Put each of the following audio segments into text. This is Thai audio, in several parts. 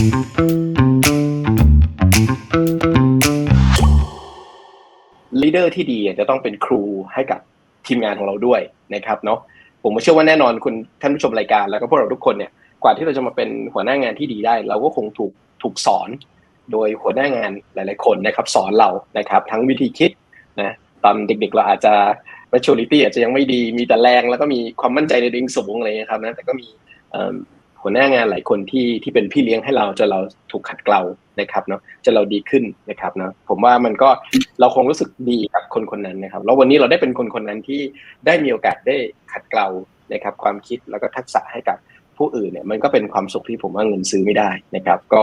ลีดเดอร์ที่ดีจะต้องเป็นครูให้กับทีมงานของเราด้วยนะครับเนาะผมเชื่อว่าแน่นอนคุณท่านผู้ชมรายการแล้วก็พวกเราทุกคนเนี่ยกว่าที่เราจะมาเป็นหัวหน้างานที่ดีได้ เราก็คงถูกถูกสอน โดยหัวหน้างานหลาย ๆ คนนะครับ สอนเรานะครับ ทั้งวิธีคิดนะตอนเด็ก ๆ เราอาจจะ maturity อาจจะยังไม่ดีมีแต่แรงแล้วก็มีความมั่นใจในตัวเองสูงอะไรเงี้ยครับนะแต่ก็มี หัวหน้างานหลายคนที่ที่เป็นพี่เลี้ยงให้เราจนเราถูกขัดเกลานะครับเนาะจนเราดีขึ้นนะครับเนาะผมว่ามันก็เราคงรู้สึกดีกับคนคนนั้นนะครับ แล้ววันนี้เราได้เป็นคนคนนั้นที่ได้มีโอกาสได้ขัดเกลานะครับ ความคิดแล้วก็ทักษะให้กับผู้อื่นเนี่ยมันก็เป็นความสุขที่ผมว่าเงินซื้อไม่ได้นะครับ ก็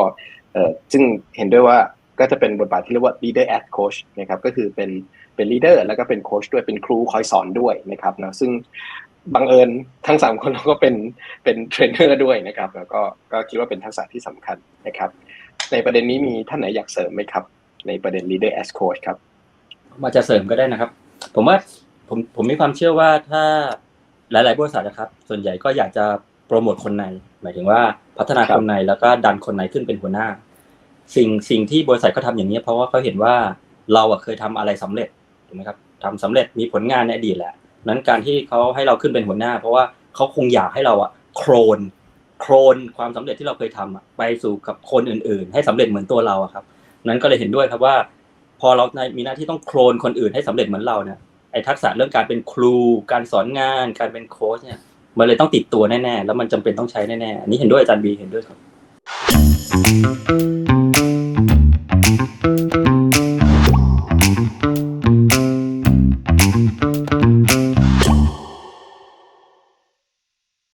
เอ่อซึ่งเห็นด้วยว่าก็จะเป็นบทบาทที่เรียกว่า leader as coach นะครับก็คือเป็นเป็น leader แล้วก็เป็นโค้ชด้วยเป็นครูคอยสอนด้วยนะครับนะซึ่ง บังเอิญทั้งสามคนเราก็เป็นเป็นเทรนเนอร์ด้วยนะครับ แล้วก็ก็คิดว่าเป็นทักษะที่สำคัญนะครับ ในประเด็นนี้มีท่านไหนอยากเสริมไหมครับ ในประเด็น leader as coach ครับมาจะเสริมก็ได้นะครับ ผมว่าผมผมมีความเชื่อว่าถ้าหลาย ๆ บริษัทนะครับ ส่วนใหญ่ก็อยากจะโปรโมทคนใน หมายถึงว่าพัฒนาครับคนในแล้วก็ดันคนในขึ้นเป็นหัวหน้า สิ่งสิ่งที่บริษัทเขาทำอย่างนี้ยเพราะว่าเขาเห็นว่าเราอะเคยทำอะไรสำเร็จถูกไหมครับทำสำเร็จมีผลงานในอดีตแหละ นั้นการที่เขาให้เราขึ้นเป็นหัวหน้า เพราะว่าเขาคงอยากให้เราอะโครนโครนความสำเร็จที่เราเคยทำอะไปสู่กับคนอื่น ๆ ให้สำเร็จเหมือนตัวเราอะครับ นั้นก็เลยเห็นด้วยครับว่า พอเราในมีหน้าที่ต้องโครนคนอื่นให้สำเร็จเหมือนเราเนี่ยไอ้ทักษะเรื่องการเป็นครู การสอนงาน การเป็นโค้ชเนี่ยมันเลยต้องติดตัวแน่ๆ แล้วมันจำเป็นต้องใช้แน่ๆ อันนี้เห็นด้วยอาจารย์บีเห็นด้วยครับ